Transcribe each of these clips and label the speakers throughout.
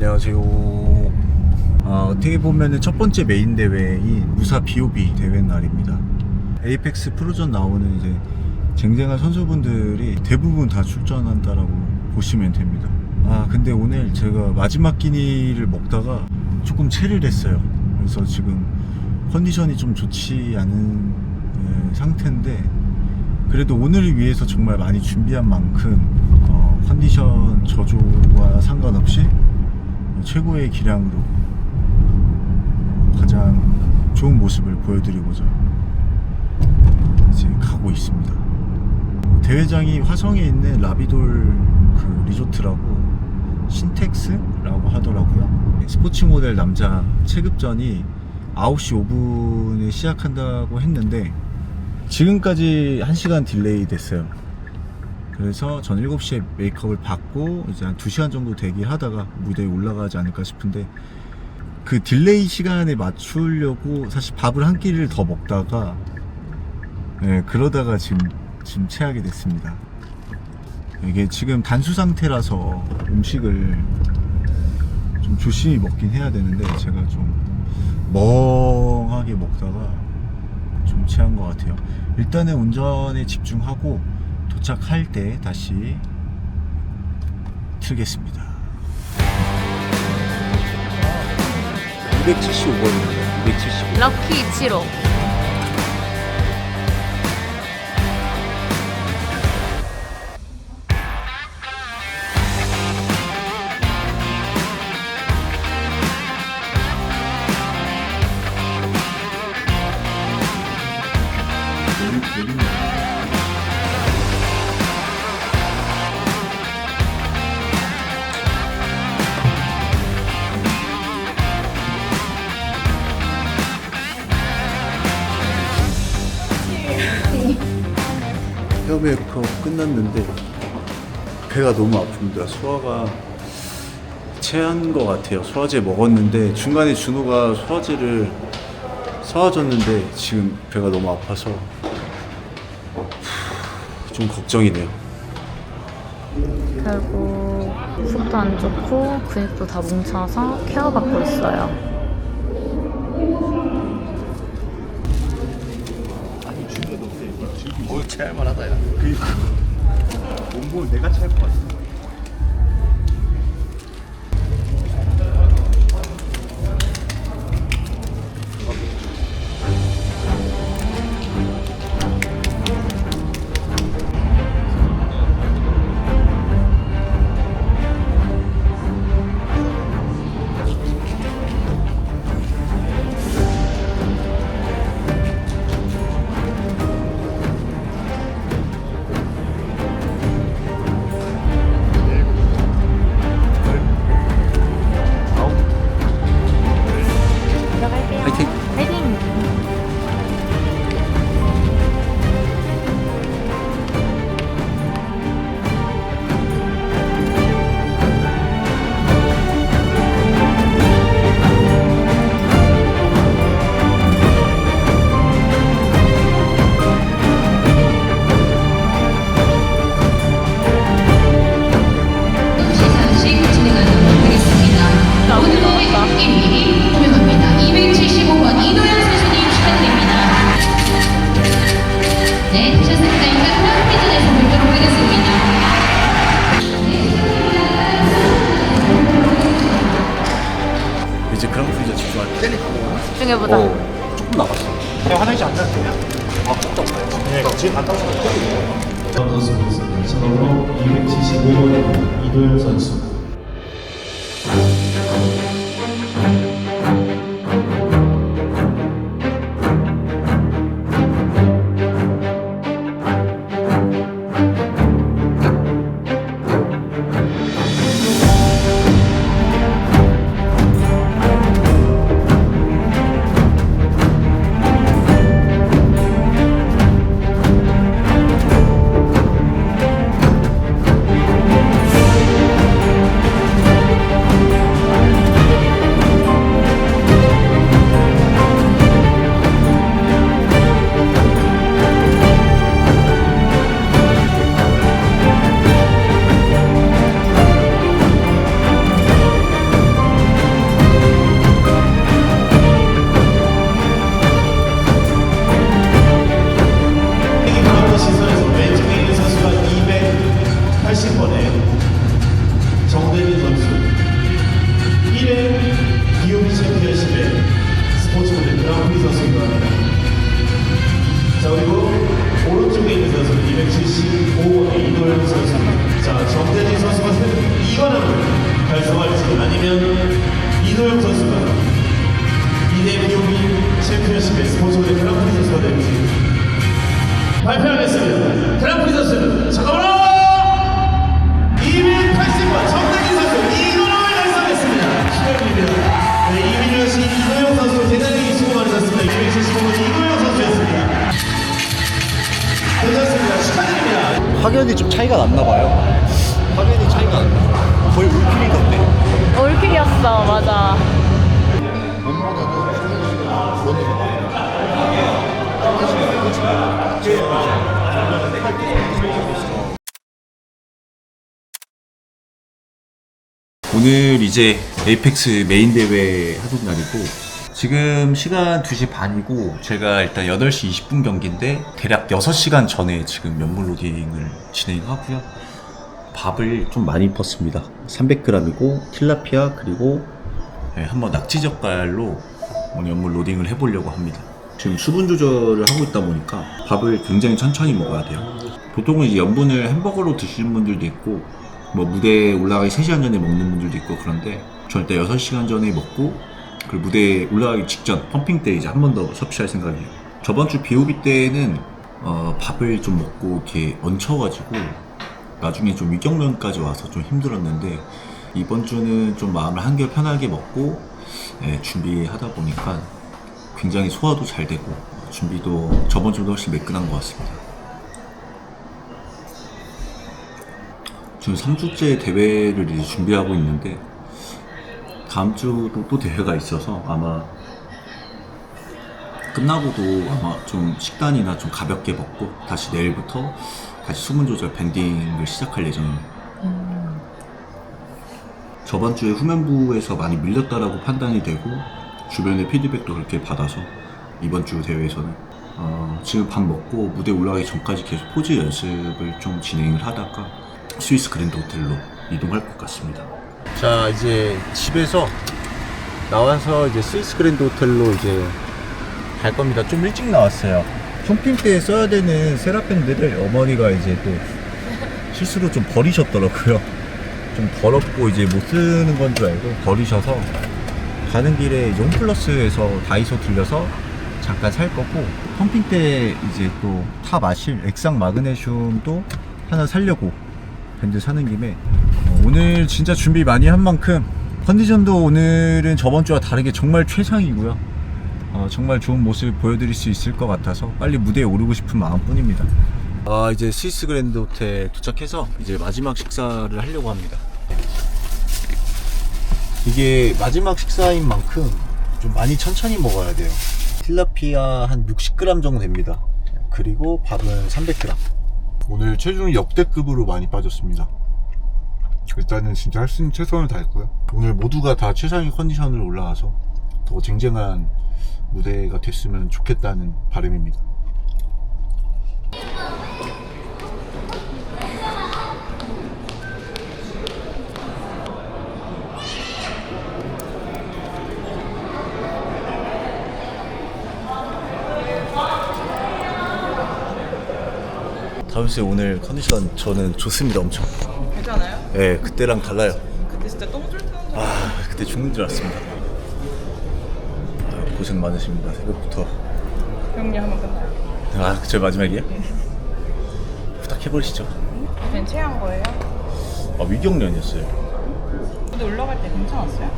Speaker 1: 안녕하세요. 아, 어떻게 보면 첫 번째 메인 대회인 무사 BOB 대회 날입니다. 에이펙스 프로전 나오는 이제 쟁쟁한 선수분들이 대부분 다 출전한다라고 보시면 됩니다. 아, 근데 오늘 제가 마지막 끼니를 먹다가 조금 체를 했어요. 그래서 지금 컨디션이 좀 좋지 않은 예, 상태인데 그래도 오늘을 위해서 정말 많이 준비한 만큼 어, 컨디션 저조와 상관없이 최고의 기량으로 가장 좋은 모습을 보여드리고자 이제 가고 있습니다. 대회장이 화성에 있는 라비돌 그 리조트라고 신텍스라고 하더라고요. 스포츠 모델 남자 체급전이 9시 5분에 시작한다고 했는데 지금까지 1시간 딜레이 됐어요. 그래서 전 7시에 메이크업을 받고 이제 한 2시간 정도 대기하다가 무대에 올라가지 않을까 싶은데 그 딜레이 시간에 맞추려고 사실 밥을 한 끼를 더 먹다가 예, 그러다가 지금 지금 체하게 됐습니다. 이게 지금 단수 상태라서 음식을 좀 조심히 먹긴 해야 되는데 제가 좀 멍하게 먹다가 좀 체한 것 같아요. 일단은 운전에 집중하고 도착할 때 다시 틀겠습니다. 275번입니다. 275.
Speaker 2: 럭키
Speaker 1: 175. 끝났는데 배가 너무 아픕니다. 소화가 체한 것 같아요. 소화제 먹었는데 중간에 준호가 소화제를 사와줬는데 지금 배가 너무 아파서 좀 걱정이네요.
Speaker 2: 결국 속도 안 좋고 근육도 다 뭉쳐서 케어받고 있어요.
Speaker 1: 뭘 체할 만하다 야. 몸볼 내가 체할 것 같아. 이제 그랑프리자 집중할 때.
Speaker 2: 중요보다
Speaker 1: 어, 조금 남았어.
Speaker 3: 다음 선수 보겠습니다. 참고로 275번 이도현 선수.
Speaker 1: 차이가 났나 봐요. 화면이 차이가 안 나. 거의 울필이던데.
Speaker 2: 올킬이었어, 맞아.
Speaker 1: 오늘 이제 에이펙스 메인 대회 하던 날이고 지금 시간 2시 반이고 제가 일단 8시 20분 경기인데 대략 6시간 전에 지금 연물 로딩을 진행하고요. 밥을 좀 많이 펐습니다. 300g이고 틸라피아 그리고 네, 한번 낙지 젓갈로 연물 로딩을 해보려고 합니다. 지금 수분 조절을 하고 있다 보니까 밥을 굉장히 천천히 먹어야 돼요. 보통은 이제 염분을 햄버거로 드시는 분들도 있고 뭐 무대에 올라가기 3시간 전에 먹는 분들도 있고 그런데 일단 6시간 전에 먹고 그리고 무대에 올라가기 직전 펌핑 때 이제 한 번 더 섭취할 생각이에요. 저번 주 비오비 때는 어, 밥을 좀 먹고 이렇게 얹혀가지고 나중에 좀 위경련까지 와서 좀 힘들었는데 이번 주는 좀 마음을 한결 편하게 먹고 예, 준비하다 보니까 굉장히 소화도 잘 되고 준비도 저번 주보다 훨씬 매끈한 것 같습니다. 지금 3주째 대회를 이제 준비하고 있는데 다음 주도 또 대회가 있어서 아마 끝나고도 아마 좀 식단이나 좀 가볍게 먹고 다시 내일부터 다시 수분 조절 밴딩을 시작할 예정입니다. 저번 주에 후면부에서 많이 밀렸다라고 판단이 되고 주변의 피드백도 그렇게 받아서 이번 주 대회에서는 어, 지금 밥 먹고 무대 올라가기 전까지 계속 포즈 연습을 좀 진행을 하다가 스위스 그랜드 호텔로 이동할 것 같습니다. 자 이제 집에서 나와서 이제 스위스 그랜드 호텔로 이제 갈 겁니다. 좀 일찍 나왔어요. 펌핑 때 써야 되는 세라펜들을 어머니가 이제 또 실수로 좀 버리셨더라고요. 좀 더럽고 이제 못 쓰는 건 줄 알고 버리셔서 가는 길에 이제 홈플러스에서 다이소 들려서 잠깐 살 거고 펌핑 때 이제 또 타 마실 액상 마그네슘도 하나 살려고 밴드 사는 김에 어, 오늘 진짜 준비 많이 한 만큼 컨디션도 오늘은 저번 주와 다르게 정말 최상이고요. 어, 정말 좋은 모습 보여드릴 수 있을 것 같아서 빨리 무대에 오르고 싶은 마음뿐입니다. 아 이제 스위스 그랜드 호텔 도착해서 이제 마지막 식사를 하려고 합니다. 이게 마지막 식사인 만큼 좀 많이 천천히 먹어야 돼요. 틸라피아 한 60g 정도 됩니다. 그리고 밥은 300g.
Speaker 4: 오늘 체중이 역대급으로 많이 빠졌습니다. 일단은 진짜 할 수 있는 최선을 다했고요.
Speaker 1: 오늘 모두가 다 최상의 컨디션으로 올라와서 더 쟁쟁한 무대가 됐으면 좋겠다는 바람입니다. 다음주에 오늘 컨디션 저는 좋습니다 엄청
Speaker 5: 괜찮아요?
Speaker 1: 네 그때랑 달라요
Speaker 5: 그때 진짜 똥줄 뻔.
Speaker 1: 아 그때 죽는 줄 알았습니다 아, 고생 많으십니다 새벽부터
Speaker 5: 경기 한번 끝나요.
Speaker 1: 아 그저 마지막이에요? 부탁해 버리시죠
Speaker 5: 그냥 체한 거예요?
Speaker 1: 아 위경련이었어요
Speaker 5: 근데 올라갈 때 괜찮았어요?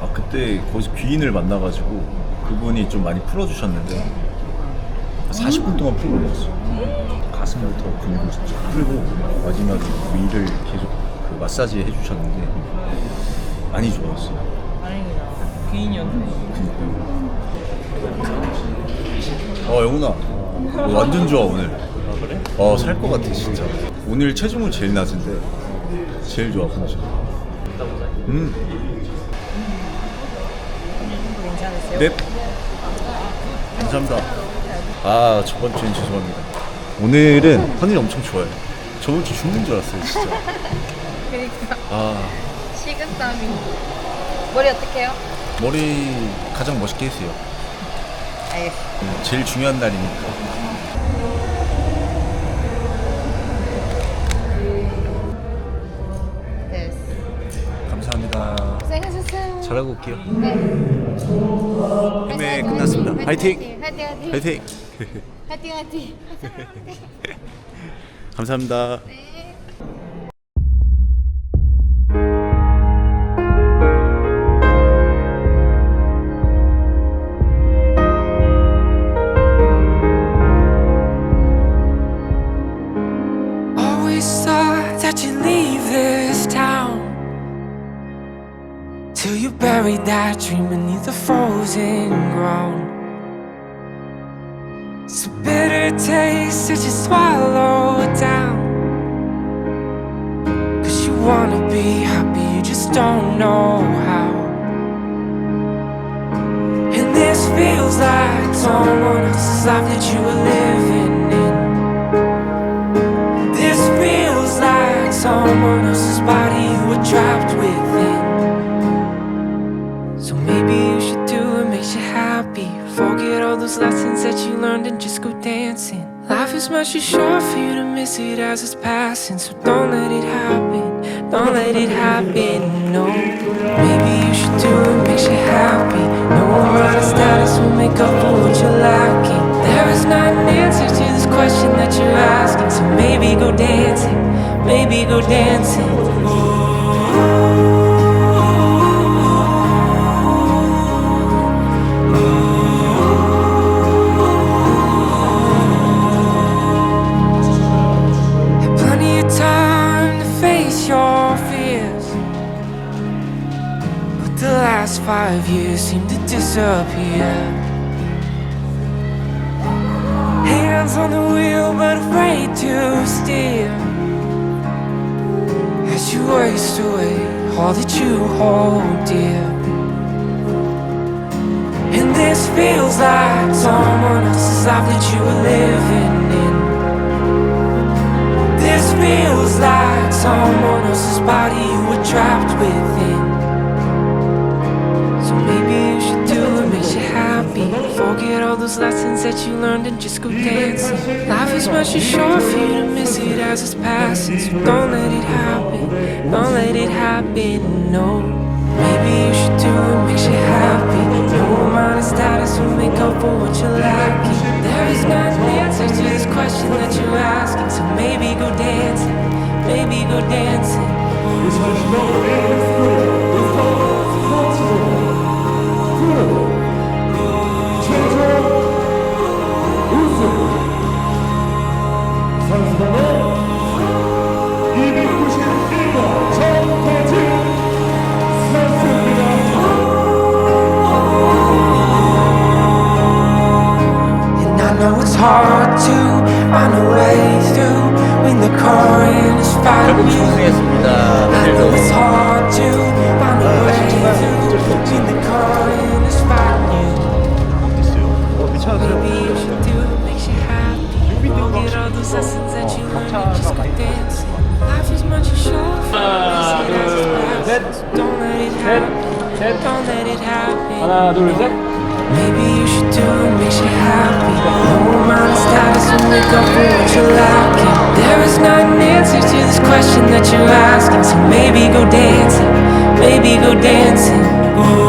Speaker 1: 아 그때 거기서 귀인을 만나가지고 그분이 좀 많이 풀어주셨는데 40분 동안 풀고 올렸어요 가슴부터 근육을 진짜 풀고 마지막에 위를 계속 그 마사지 해주셨는데 많이 좋았어요
Speaker 5: 다행이다. 귀인이었네.
Speaker 1: 어 영훈아 너 완전 좋아 오늘 아 그래? 어살 것 같아 진짜 오늘 체중은 제일 낮은데 제일 좋아 컨디션 음
Speaker 5: 괜찮으세요?
Speaker 1: 넵. 감사합니다. 아, 저번 주엔 죄송합니다. 오늘은 컨디션 엄청 좋아요. 저번 주 죽는 줄 알았어요, 진짜.
Speaker 6: 그러니까
Speaker 1: 아,
Speaker 6: 식은땀이 머리 어떻게 해요?
Speaker 1: 머리 가장 멋있게 했어요.
Speaker 6: 알겠어
Speaker 1: 음, 제일 중요한 날이니까.
Speaker 6: 됐어
Speaker 1: 감사합니다.
Speaker 6: 고생하셨어요
Speaker 1: 잘하고 올게요.
Speaker 6: 네
Speaker 1: 힘에 끝났습니다. 화이팅!
Speaker 6: 화이팅 화이팅
Speaker 1: 파이팅!
Speaker 6: 화이팅 화이팅
Speaker 1: 감사합니다.
Speaker 7: Always that you leave this town. Till you bury that dream beneath the frozen ground. Bitter taste that you swallow down. Cause you wanna be happy, you just don't know how. And this feels like someone else's life that you were living in. This feels like someone else's body you were trapped those lessons that you learned and just go dancing. Life is much too short for you to miss it as it's passing. So don't let it happen. Don't let it happen. No. Maybe you should do what makes you happy. No amount of status will make up for what you're lacking. There is not an answer to this question that you're asking. So maybe go dancing. Maybe go dancing. Last five years seem to disappear. Hands on the wheel, but afraid to steer. As you waste away all that you hold dear. And this feels like someone else's life that you were living in. Is much too short for you to miss it as it's passing. So don't let it happen. Don't let it happen. No. Maybe you should do what makes you happy. No amount of status will make up for what you're lacking. There is not an answer to this question that you're asking. So maybe go dancing. Maybe go dancing. And I know it's hard to find a way through when the current is fighting you. I know it's hard to find a way through when the current just go dancing. Life is much it passes. Don't let it happen. Don't let it happen. An answer to this question that you're asking. So maybe go dancing, maybe go dancing.